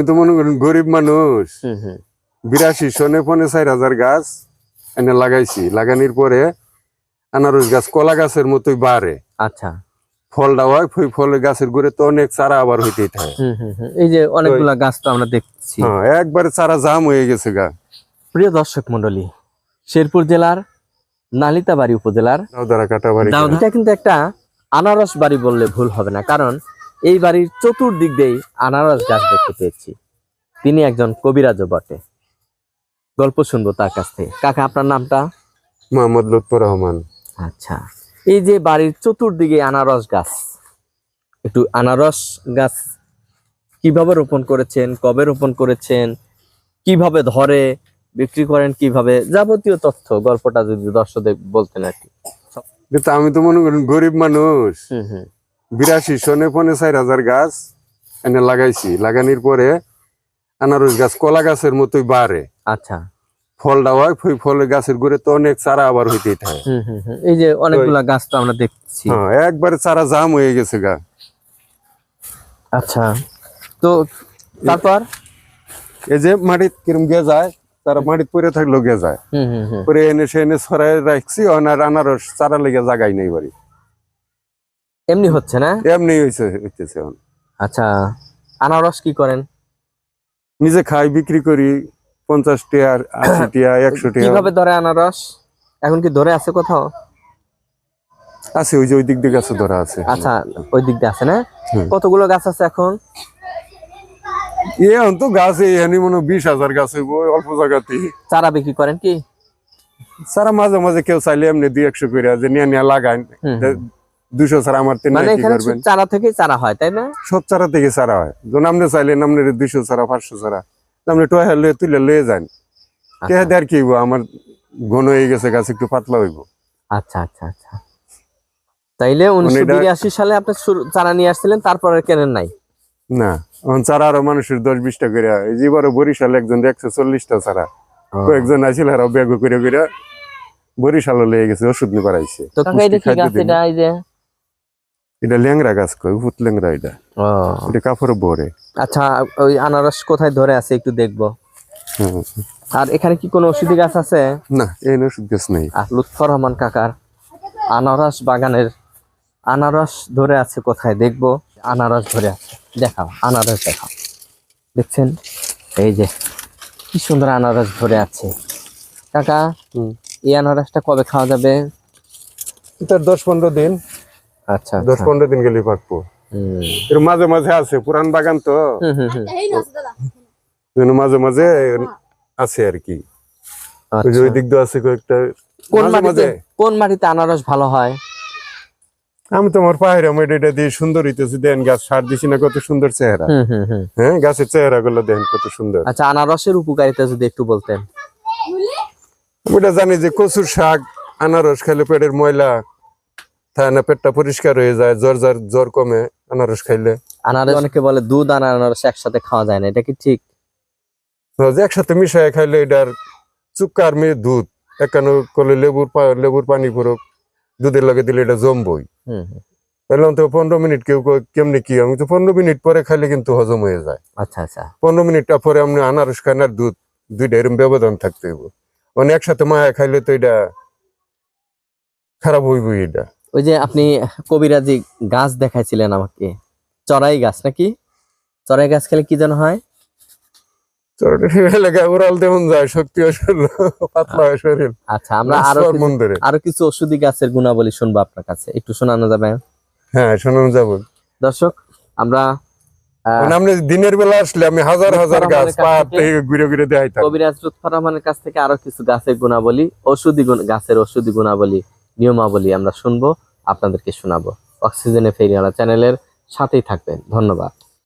আমি তো মনে করি গরিব মানুষ। বিরাশি সনে পনে চার হাজার গাছ এনে লাগাইছি। লাগানির পরে আনারস গাছ কলা গাছের মতোই বাড়ে। আচ্ছা। ফলটা হয় ওই ফলের গাছের গোড়ে তো অনেক চারা আবার হইতেই থাকে। এই যে অনেকগুলা গাছ তো আমরা দেখছি। হ্যাঁ একবারে চারা জাম হয়ে গেছে গা। প্রিয় দর্শক মন্ডলী শেরপুর জেলার নালিতাবাড়ি উপজেলার বাড়ি এটা কিন্তু একটা আনারস বাড়ি বললে ভুল হবে না। কারণ এই বাড়ির চতুর্দিক দিয়েই আনারস গাছ দেখতে পেয়েছি। তিনি একজন কবিরাজও বটে। গল্প শুনব তার কাছ থেকে। কাকা আপনার নামটা? মোহাম্মদ লুৎফর রহমান। আচ্ছা। এই যে বাড়ির চতুর্দিকে আনারস গাছ একটু আনারস গাছ কীভাবে রোপণ করেছেন কবে রোপণ করেছেন কীভাবে ধরে বিক্রি করেন কীভাবে যাবতীয় তথ্য গল্পটা যদি দর্শকদের বলতেন আর কি। কিন্তু আমি তো মনে করি গরিব মানুষ। বিরাশি সনে পনে চার হাজার গাছ এনে লাগাইছি। লাগানির পরে আনারস গাছ কলা গাছের মতোই বাড়ে। আচ্ছা। ফলটা হয় ওই ফলের গাছের গোড়ে তো অনেক চারা আবার হইতেই থাকে। এই যে অনেকগুলা গাছ তো আমরা দেখছি। হ্যাঁ একবারে চারা জাম হয়ে গেছে গা। আচ্ছা। তো তারপর? এই যে মাটিত কিরম গে যায় তারা মাটিত পরে থাকল গে যায় পরে এনে সে এনে ছড়াই রাখছি অনার আনারস চারা লেগে জাগাই নেই বাড়ি। এমনি হচ্ছে না? এমনি হয়েছে হইতেছে এখন। আচ্ছা আনারস কি করেন? নিজে খাই বিক্রি করি পঞ্চাশ টিয়া আশি টিয়া একশো টিয়া। কীভাবে ধরে আনারস? এখন কি ধরে আছে কোথাও? আছে ওই যে ওই দিক দিয়ে গাছে ধরা আছে। আচ্ছা ওই দিক দিয়ে আছে না? কতগুলো গাছ আছে এখন? এখন তো গাছ এখানে মনে হয় বিশ হাজার গাছ অল্প জায়গাতে চারা বিক্রি করেন কি? সারা মাঝে মাঝে কেউ চাইলে এমনি দুই একশো করে যে নিয়ে নিয়ে লাগান দুশো ছাড়া আমার তিন মানে এখানে চারা থেকে চারা হয় তাই না? সব চারা থেকে চারা হয়। যখন আপনি চাইলে আপনি দুইশো চারা পাঁচশো চারা আপনি টোয়া লয়ে তুলে লয়ে যান। কে আচ্ছা দেয় কি আমার ঘন হয়ে গেছে গাছ একটু পাতলা হইব। আচ্ছা আচ্ছা আচ্ছা। তাইলে উনিশশো বিরাশি সালে আপনি শুরু- চারা নিয়ে আসছিলেন তারপরে কেনেন নাই? না এখন চারা আরও মানুষের দশ বিশটা করে। এই যে এবারে বরিশাল একজন একশো চল্লিশটা চারা কয়েকজন আসছিল আর ব্যাগ করে করে বরিশালও লেগে গেছে ওষুধ নিয়ে তো এই যে এটা ল্যাংরা গাছ কয় ভূত ল্যাংরা এটা। এটা কাপড় ভরে। আচ্ছা ওই আনারস কোথায় ধরে আছে একটু দেখব। আর এখানে কি কোনো ওষুধি গাছ আছে? না এই ওষুধ গাছ নেই। আর লুৎফর রহমান কাকার আনারস বাগানের আনারস ধরে আছে কোথায় দেখব? আনারস ধরে আছে। দেখাও আনারস দেখাও। দেখছেন? এই যে কি সুন্দর আনারস ধরে আছে। কাকা হুম। এই আনারসটা কবে খাওয়া যাবে? দশ পনেরো দিন। আচ্ছা দশ আচ্ছা। পনেরো দিন গেলে পাকবো এর মাঝে মাঝে আছে পুরান বাগান তো। মাঝে মাঝে আছে আর কি। ওই আচ্ছা। দিক দিয়ে আছে কয়েকটা। কোন মাঝে মাটিতে কোন মাটিতে আনারস ভালো হয়? আমি তোমার পাহাড়ে এটা দিয়ে সুন্দর হইতেছি দেন গাছ সার দিছি না কত সুন্দর চেহারা। হ্যাঁ গাছের চেহারা গুলো দেখেন কত সুন্দর। আচ্ছা আনারসের উপকারিতা যদি একটু বলতেন। ওটা জানি যে কচুর শাক আনারস খেলে পেটের ময়লা না পেটটা পরিষ্কার হয়ে যায় জ্বর জ্বর জ্বর কমে আনারস খাইলে। আনারস অনেকে বলে দুধ আর আনারস একসাথে খাওয়া যায় না এটা কি ঠিক? একসাথে মিশাই খাইলে এটার চুক্কার মেয়ে দুধ একানো করলে লেবুর লেবুর পানি পুরো দুধের লগে দিলে এটা জমবই। তাহলে তো পনেরো মিনিট কেউ কেমনি কি আমি তো পনেরো মিনিট পরে খাইলে কিন্তু হজম হয়ে যায়। আচ্ছা আচ্ছা। পনেরো মিনিটটা পরে আপনি আনারস খান আর দুধ দুইটা এরকম ব্যবধান থাকতে হইব। মানে একসাথে মায়া খাইলে তো এটা খারাপ হইবই এটা। ওই যে আপনি কবিরাজি গাছ দেখাইছিলেন আমাকে। চড়াই গাছ নাকি? চড়াই গাছ খেলে কি যেন হয়? আচ্ছা আমরা আরও নাসওয়ার কিছু- মন্দিরে। আরও কিছু ওষুধি গাছের গুণাবলী শুনব আপনার কাছে। একটু শোনানো যাবে? হ্যাঁ শোনানো যাব। দর্শক আমরা মানে আপনি দিনের বেলা আসলে আমি হাজার হাজার গাছ ঘুরে ঘুরে দেখাইতাম। কবিরাজ লুৎফর রহমানের কাছ থেকে আরও কিছু গাছের গুণাবলী ওষুধি গুণ- গাছের ওষুধি গুণাবলী নিয়মাবলী আমরা শুনব আপনাদেরকে শোনাবো। অক্সিজেনে ফেরিওয়ালা চ্যানেলের সাথেই থাকবেন। ধন্যবাদ।